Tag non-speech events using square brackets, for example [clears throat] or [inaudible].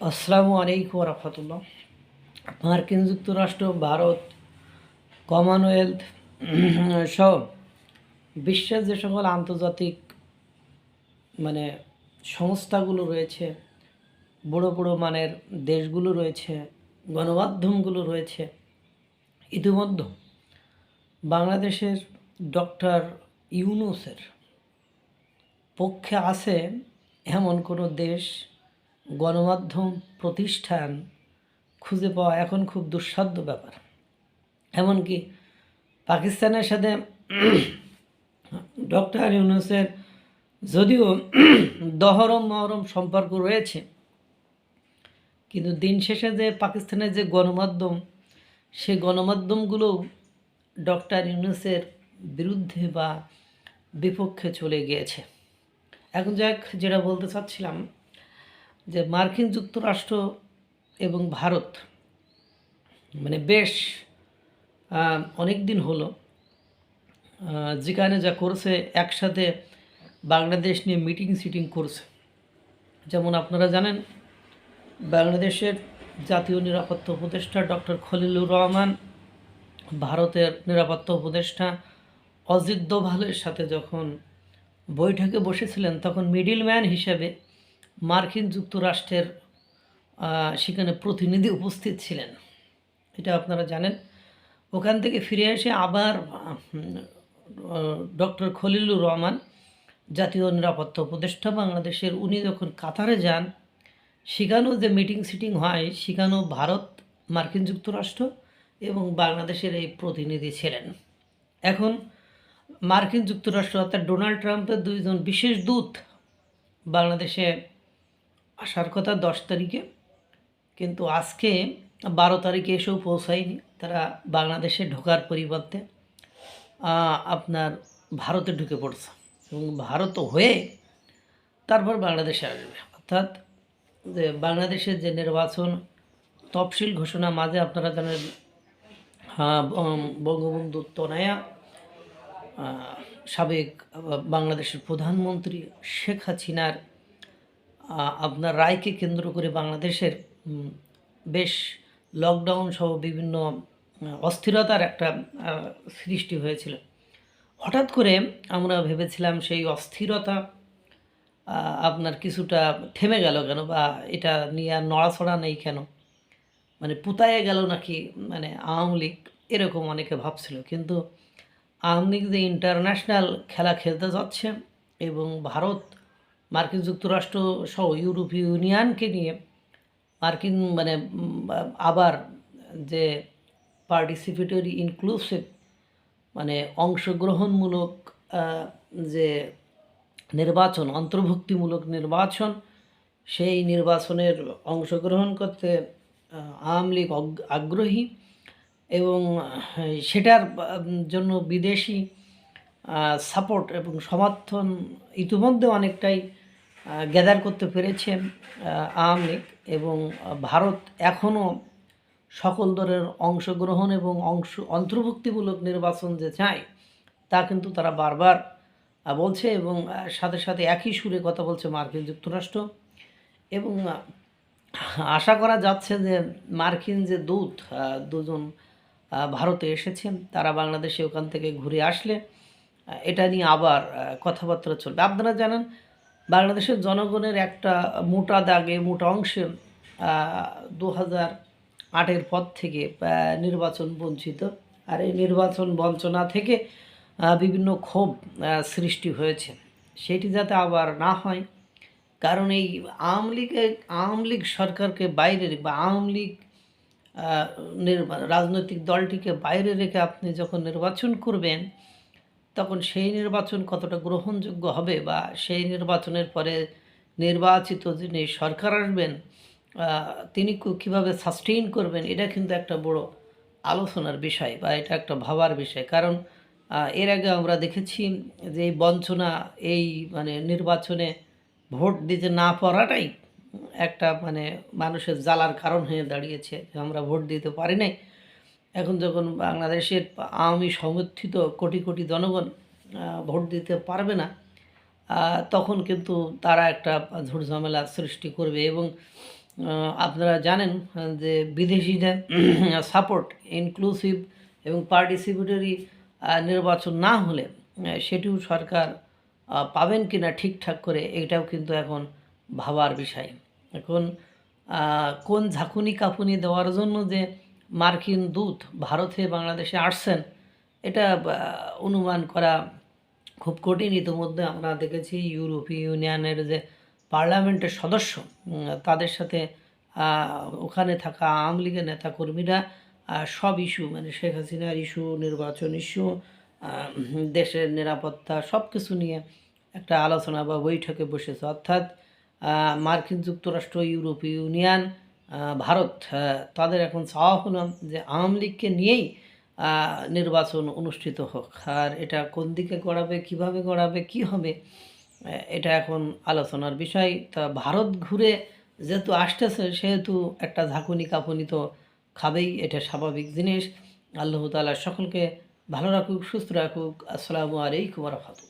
আসসালামু আলাইকুম রহমতুল্লাহ। মার্কিন যুক্তরাষ্ট্র ভারত কমনওয়েলথ [clears throat] সহ বিশ্বের যে সকল আন্তর্জাতিক মানে সংস্থাগুলো রয়েছে, বড় বড় মানের দেশগুলো রয়েছে, গণমাধ্যমগুলো রয়েছে, ইতিমধ্যে বাংলাদেশের ডক্টর ইউনুসের পক্ষে আছে এমন কোনো দেশ গণমাধ্যম প্রতিষ্ঠান খুঁজে পাওয়া এখন খুব দুঃসাধ্য ব্যাপার। এমনকি পাকিস্তানের সাথে ডক্টর ইউনুসের যদিও দহরম মহরম সম্পর্ক রয়েছে, কিন্তু দিন শেষে যে পাকিস্তানের যে গণমাধ্যম, সে গণমাধ্যমগুলো ডক্টর ইউনুসের বিরুদ্ধে বা বিপক্ষে চলে গিয়েছে। এখন যাক, যেটা বলতে চাচ্ছিলাম যে মার্কিন যুক্তরাষ্ট্র এবং ভারত মানে বেশ অনেক দিন হলো যেখানে যা করছে, একসাথে বাংলাদেশ নিয়ে মিটিং সিটিং করছে। যেমন আপনারা জানেন, বাংলাদেশের জাতীয় নিরাপত্তা উপদেষ্টা ডক্টর খলিলুর রহমান, ভারতের নিরাপত্তা উপদেষ্টা অজিত দোভালের সাথে যখন বৈঠকে বসেছিলেন, তখন মিডিল ম্যান হিসেবে মার্কিন যুক্তরাষ্ট্রের সেখানে প্রতিনিধি উপস্থিত ছিলেন। এটা আপনারা জানেন। ওখান থেকে ফিরে এসে আবার ডক্টর খলিলুর রহমান, জাতীয় নিরাপত্তা উপদেষ্টা বাংলাদেশের, উনি যখন কাতারে যান, সেখানেও যে মিটিং সিটিং হয়, সেখানেও ভারত, মার্কিন যুক্তরাষ্ট্র এবং বাংলাদেশের এই প্রতিনিধি ছিলেন। এখন মার্কিন যুক্তরাষ্ট্র অর্থাৎ ডোনাল্ড ট্রাম্পের দুইজন বিশেষ দূত বাংলাদেশে আসার কথা দশ তারিখে। কিন্তু আজকে বারো তারিখে এসেও পৌঁছায়নি। তারা বাংলাদেশে ঢোকার পরিবর্তে আপনার ভারতে ঢুকে পড়ছে। এবং ভারত হয়ে তারপর বাংলাদেশে আসবে। অর্থাৎ, যে বাংলাদেশের যে নির্বাচন তফসিল ঘোষণা মাঝে আপনারা জানেন বঙ্গবন্ধু তনয়া সাবেক বাংলাদেশের প্রধানমন্ত্রী শেখ হাসিনার আপনার রায়কে কেন্দ্র করে বাংলাদেশের বেশ লকডাউন সহ বিভিন্ন অস্থিরতার একটা সৃষ্টি হয়েছিল। হঠাৎ করে আমরা ভেবেছিলাম সেই অস্থিরতা আপনার কিছুটা থেমে গেল কেন বা এটা নিয়ে আর নড়াছড়া নেই কেন? মানে পুতায়ে গেল নাকি? মানে আওয়ামী লীগ এরকম অনেকে ভাবছিল। কিন্তু আওয়ামী লীগ যে ইন্টারন্যাশনাল খেলা খেলতে যাচ্ছে এবং ভারত মার্কিন যুক্তরাষ্ট্র সহ ইউরোপীয় ইউনিয়নকে নিয়ে মার্কিন মানে আবার যে পার্টিসিপেটরি ইনক্লুসিভ মানে অংশগ্রহণমূলক যে নির্বাচন, অন্তর্ভুক্তিমূলক নির্বাচন, সেই নির্বাচনের অংশগ্রহণ করতে আওয়ামী লীগ আগ্রহী এবং সেটার জন্য বিদেশি সাপোর্ট এবং সমর্থন ইতিমধ্যে অনেকটাই গ্যাদার করতে পেরেছে আওয়ামী লীগ এবং ভারত এখনও সকল দলের অংশগ্রহণ এবং অংশ, অন্তর্ভুক্তিমূলক নির্বাচন যে চায়, তা কিন্তু তারা বারবার বলছে এবং সাথে সাথে একই সুরে কথা বলছে মার্কিন যুক্তরাষ্ট্র এবং আশা করা যাচ্ছে যে মার্কিন যে দূত দুজন ভারতে এসেছেন, তারা বাংলাদেশে ওখান থেকে ঘুরে আসলে এটা নিয়ে আবার কথাবার্তা চলবে। আপনারা জানেন বাংলাদেশের জনগণের একটা মোটা দাগে, মোটা অংশে দু হাজার আটের পর থেকে নির্বাচন বঞ্চিত। আর এই নির্বাচন বঞ্চনা থেকে বিভিন্ন ক্ষোভ সৃষ্টি হয়েছে। সেটি যাতে আবার না হয়, কারণ এই আওয়ামী লীগে, আওয়ামী লীগ সরকারকে বাইরে রে- বা আওয়ামী লীগ রাজনৈতিক দলটিকে বাইরে রেখে আপনি যখন নির্বাচন করবেন তখন সেই নির্বাচন কতটা গ্রহণযোগ্য হবে বা সেই নির্বাচনের পরে নির্বাচিত যিনি সরকার আসবেন তিনি কীভাবে সাস্টেইন করবেন, এটা কিন্তু একটা বড় আলোচনার বিষয় বা এটা একটা ভাবার বিষয়। কারণ এর আগে আমরা দেখেছি যে এই বঞ্চনা, এই মানে নির্বাচনে ভোট দিতে না পারাটাই একটা মানে মানুষের জ্বালার কারণ হয়ে দাঁড়িয়েছে যে আমরা ভোট দিতে পারি নাই। এখন যখন বাংলাদেশের আওয়ামী সমর্থিত কোটি কোটি জনগণ ভোট দিতে পারবে না তখন কিন্তু তারা একটা ঝামেলা সৃষ্টি করবে এবং আপনারা জানেন যে বিদেশিদের সাপোর্ট ইনক্লুসিভ এবং পার্টিসিপেটরি নির্বাচন না হলে সেটিও সরকার পাবেন কি না ঠিকঠাক করে এটাও কিন্তু এখন ভাবার বিষয়। এখন কোন ঝাঁকুনি কাপুনি দেওয়ার জন্য যে মার্কিন দূত ভারতে বাংলাদেশে আসছেন, এটা অনুমান করা খুব কঠিন। ইতিমধ্যে আমরা দেখেছি ইউরোপীয় ইউনিয়নের যে পার্লামেন্টের সদস্য তাদের সাথে ওখানে থাকা আওয়ামী লীগের নেতাকর্মীরা সব ইস্যু মানে শেখ হাসিনার ইস্যু, নির্বাচন ইস্যু দেশের নিরাপত্তা সব কিছু নিয়ে একটা আলোচনা বা বৈঠকে বসেছে। অর্থাৎ মার্কিন যুক্তরাষ্ট্র, ইউরোপীয় ইউনিয়ন ভারত তাদের এখন চাওয়া হলো যে আওয়ামী লীগকে নিয়েই নির্বাচন অনুষ্ঠিত হোক। আর এটা কোন দিকে গড়াবে, কীভাবে গড়াবে, কি হবে এটা এখন আলোচনার বিষয়। তা ভারত ঘুরে যেহেতু আসতেছে, সেহেতু একটা ঝাঁকুনি কাঁপুনি তো খাবেই, এটা স্বাভাবিক জিনিস। আল্লাহ তাআলা সকলকে ভালো রাখুক, সুস্থ রাখুক। আসসালামু আলাইকুম রহমতুল্লাহ।